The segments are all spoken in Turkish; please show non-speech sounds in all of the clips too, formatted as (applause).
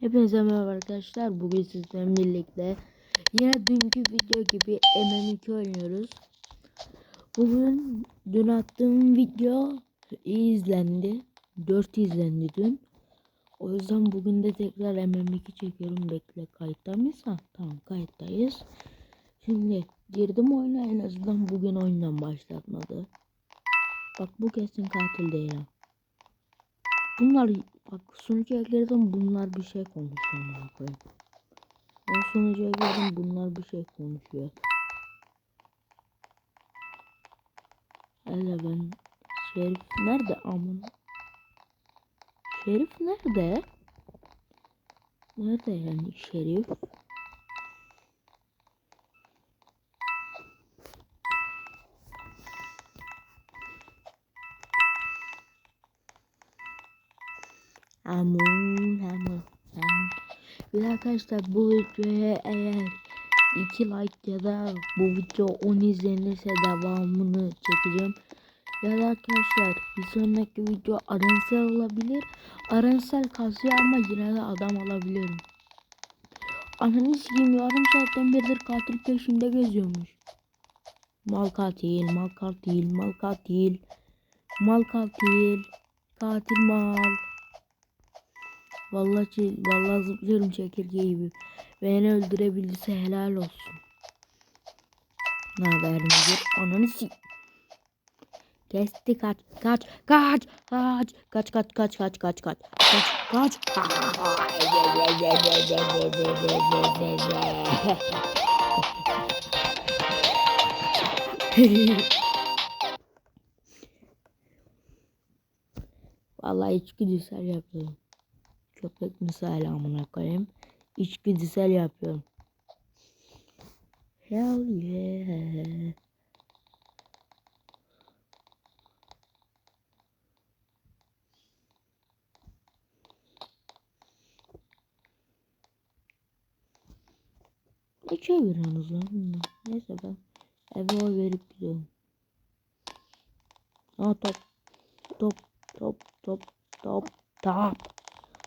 Hepinize merhaba arkadaşlar. Bugün sizlerle birlikte yine dünkü video gibi MM2 oynuyoruz. Bugün dün attığım video iyi izlendi. 4 izlendi dün. O yüzden bugün de tekrar MM2 çekiyorum. Bekle kayıtta mıyız? Ha, tamam kayıttayız. Şimdi girdim oyuna en azından bugün oyundan başlatmadı. Bak bu kesin katil değil. Bunlar bak sunucuya girdim bunlar bir şey konuşuyor amına koyayım. Girdim bunlar bir şey konuşuyor. Hele ben Şerif nerede amına? Şerif nerede? Nerede yani Şerif? Amun amun amun. De arkadaşlar bu videoya eğer 2 like ya da bu video 10 izlenirse devamını çekeceğim. Ya da arkadaşlar bir sonraki video aransel olabilir. Aransel kasıyor ama yine de adam alabilirim. Ananı sikeyim yarım saatten beridir katil peşimde geziyormuş. Mal katil, mal katil, mal katil. Mal katil. Katil mal. Vallahi vallahi zıplıyorum çekirge gibi. Beni öldürebilirse helal olsun. Ne haber müdür? Ananı sik. Kesti kaç kaç kaç kaç kaç kaç kaç kaç kaç kaç kaç kaç Vallahi içgüdüsel yapıyorum. Köpek misali amına koyayım. İçgüdüsel yapıyorum. Hell yeah. Ne çeviriyorsunuz lan bunlar? Neyse ben eve oy verip gidiyorum. Aa top. Top. Top. Top. Top. Top.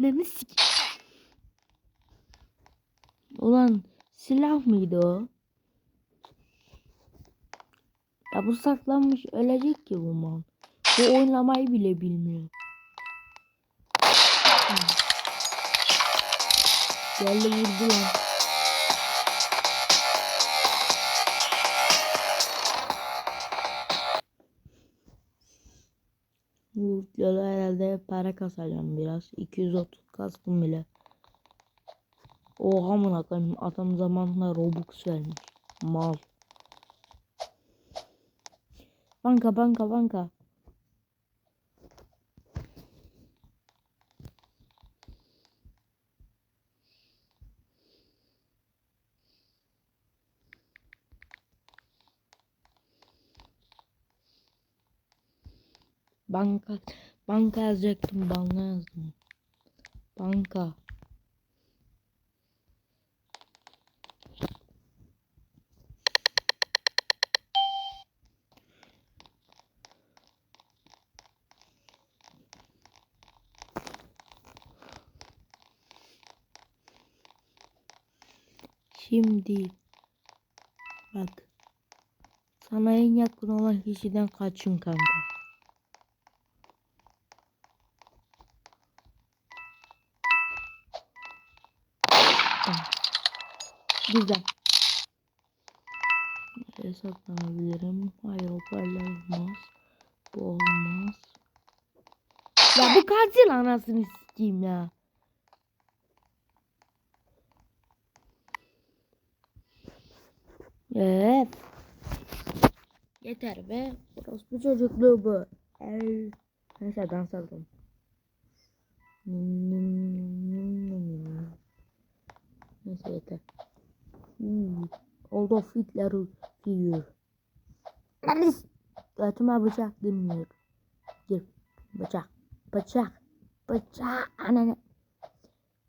Annemi sik. Ulan silah mıydı o? Ya bu saklanmış ölecek ki bu mal. Bu oynamayı bile bilmiyor. Geldi vurdu lan. Para kasacağım biraz. 230 kastım bile. Oha amına koyayım adam zamanla Robux vermiş. Mal. Banka banka banka. Banka banka yazacaktım banka yazdım. Banka. Şimdi bak sana en yakın olan kişiden kaçın kanka. Tamam. Güzel. Nereye saklanabilirim? Hayır hoparlör olmaz. Bu olmaz. Ya bu katil anasını sikeyim ya. Evet. Yeter be. Orospu çocukluğu bu. El. Neyse dans aldım. Neyse yeter. Hmm. Oldu Hitler figür. Anis. Götüme bıçak girmiyor. Gir. Bıçak. Bıçak. Bıçak. Ananı.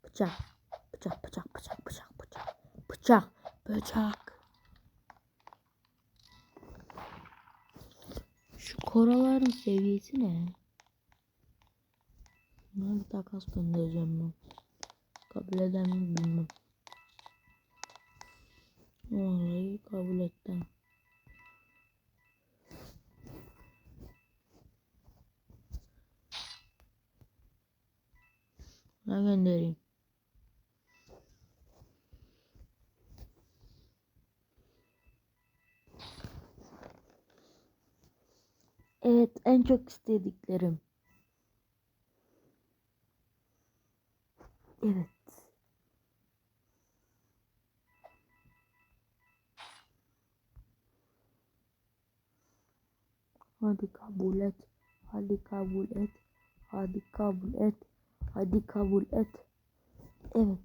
Bıçak. Bıçak bıçak bıçak bıçak bıçak. Bıçak. Bıçak. Şu koraların seviyesi ne? Bir takas göndereceğim ben. Kabul eder mi bilmem. Vallahi kabul ettim. Ne göndereyim? Evet en çok istediklerim. Evet. Hadi kabul et. Hadi kabul et. Hadi kabul et. Hadi kabul et. Evet.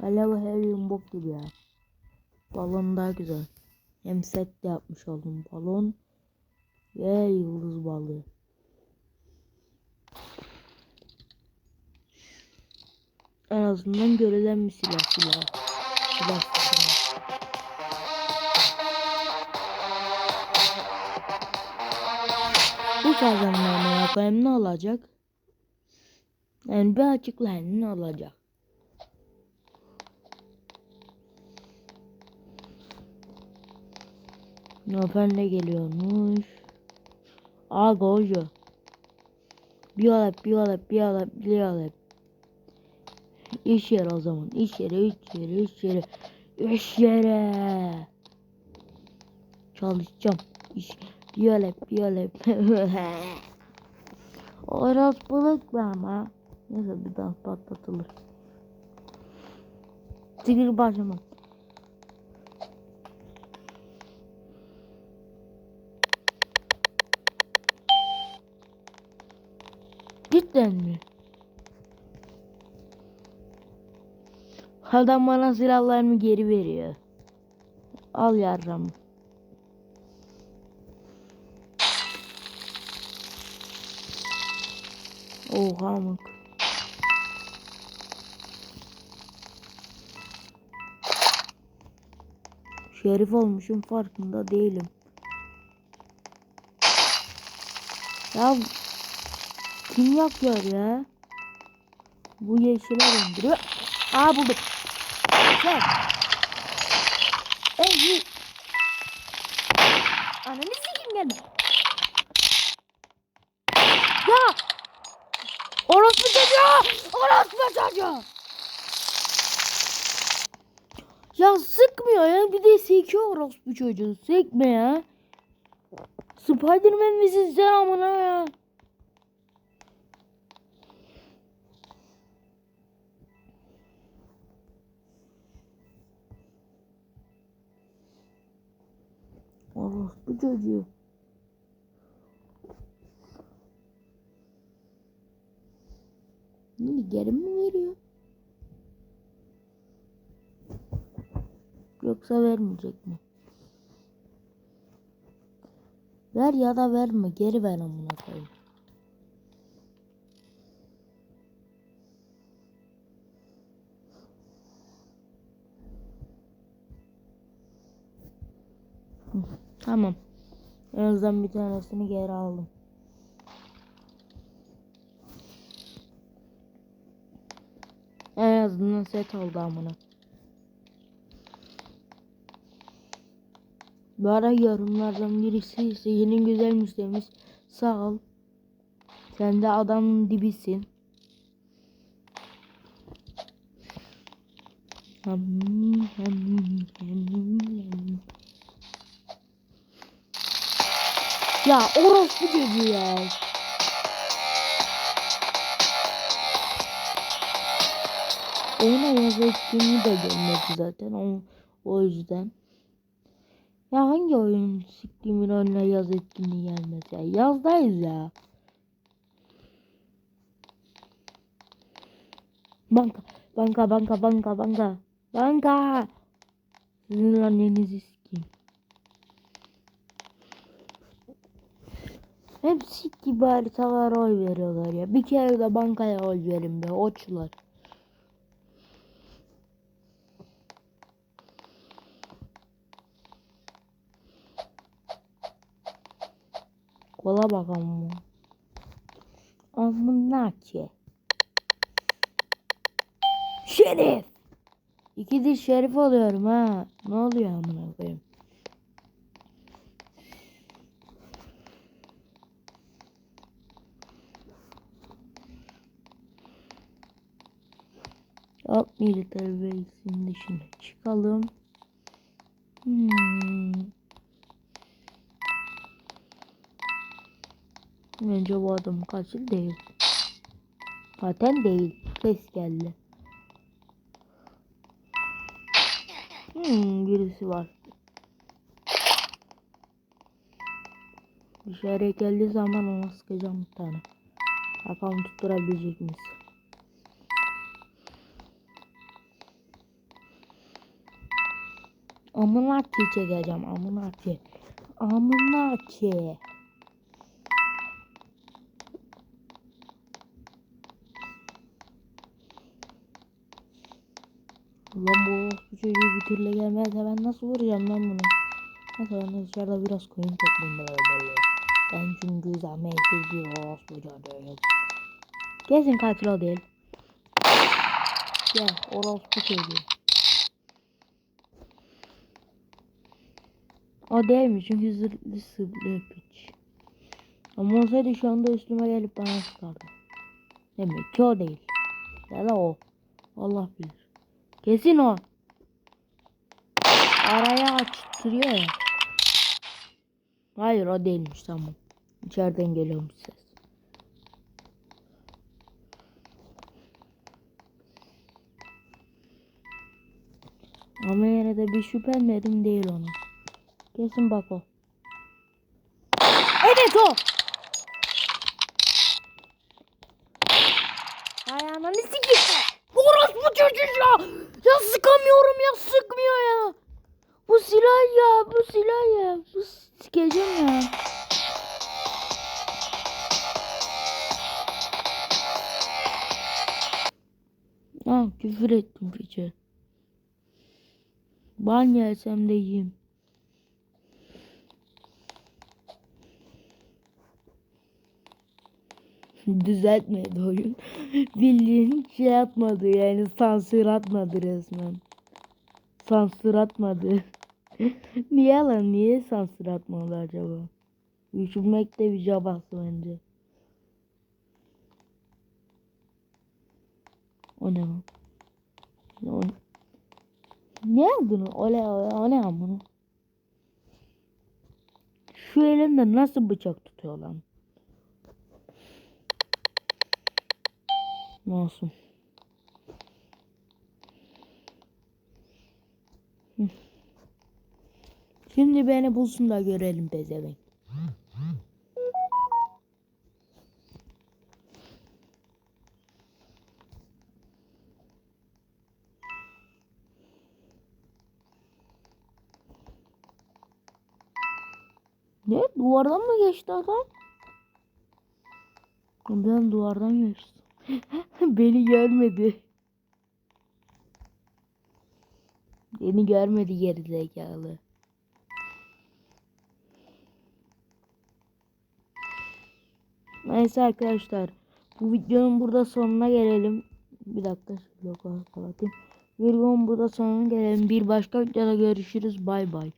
Her yıl bok gibi ya. Balon daha güzel. Hem set de yapmış oldum. Balon ve yıldız balığı. En azından görülen bir silah silah. Silah Hiç azamlarına koyayım ne olacak? Yani bir açıklayın ne olacak? Noper ne geliyormuş? Aa golcü. Bir alep, bir alep, bir alep, bir alep. İş yeri o zaman. İş yeri, iş yeri, iş yeri. İş yere. Çalışacağım. İş. Bir alep, bir alep. (laughs) Orospuluk be ama. Neyse bir dans patlatılır. Tigir başlamam. Cidden mi? Adam bana silahlarımı geri veriyor. Al yarram. Oha mı? Şerif olmuşum farkında değilim. Ya kim yapıyor ya? Bu yeşile döndürüyor. Aa buldum. Sen. Ey. Ananı sikim gelme. Ya. Orospu çocuğu. Ya sıkmıyor ya. Bir de sekiyor orospu çocuğu. Sekme ya. Spiderman misin sen amına ya? Orospu çocuğu. Geri mi veriyor? Yoksa vermeyecek mi? Ver ya da verme. Geri ver amına koyayım. Tamam. En azından bir tanesini geri aldım. En azından set oldu amına. Bu ara yorumlardan birisi senin güzelmiş demiş. Sağ ol. Sen de adamın dibisin. Ya orospu çocuğu ya. Ona yaz etkinliği de gelmedi zaten o, o yüzden. Ya hangi oyun siktiğimin önüne yaz etkinliği gelmez ya. Yazdayız ya. Banka, banka, banka, banka, banka. Banka. Sizin annenizi sikeyim. Hepsi gibi haritalara oy veriyorlar ya. Bir kere de bankaya oy verin be oçlar. Kola bakalım. Amına ki. Şerif. İkidir şerif oluyorum ha. Ne oluyor amına koyayım? Hop military base'in dışına çıkalım. Hmm. Bence bu adam katil değil. Zaten değil. Ses geldi. Hmm, birisi var. Dışarıya geldiği zaman ona sıkacağım bir tane. Bakalım tutturabilecek miyiz? Amına çekeceğim. Amına ki. Amına ki. Lan bu bu çocuğu bir türlü gelmezse ben nasıl vuracağım lan bunu? Neyse ben dışarıda biraz koyun toplayayım böyle. Ben çünkü zahmetsiz bir orospu çocuğuyum. Kesin katil o değil. Ya orospu çocuğu. O değilmiş çünkü zırhlı sıvlı piç. Ama olsaydı şu anda üstüme gelip bana sıkardı. Demek ki o değil. Ya da o. Allah bilir. Kesin o. Araya açtırıyor ya. Hayır o değilmiş tamam. İçeriden geliyormuş ses. Ama yine de bir şüphelenmedim değil onu. Kesin bak o. Evet o. Ayağına ne sikeyim? Orospu çocuğu ya. Ya sıkamıyorum ya sıkmıyor ya. Bu silah ya bu silah ya. Bu sikeceğim ya. Ah küfür ettim piçe. Ban yesem de. Düzeltmedi oyun. (laughs) Bildiğin şey atmadı yani sansür atmadı resmen. Sansür atmadı. (laughs) niye lan niye sansür atmadı acaba? Düşünmek de bir cabası bence. O ne lan? O ne? Ne yaptın? O ne, o ne amına? Şu elinde nasıl bıçak tutuyor lan? Masum. Şimdi beni bulsun da görelim pezevenk. Ne? Duvardan mı geçti adam? Ben duvardan geçtim. (laughs) Beni görmedi. Beni görmedi geri zekalı. Neyse arkadaşlar. Bu videonun burada sonuna gelelim. Bir dakika şöyle kapatayım. Videonun burada sonuna gelelim. Bir başka videoda görüşürüz. Bay bay.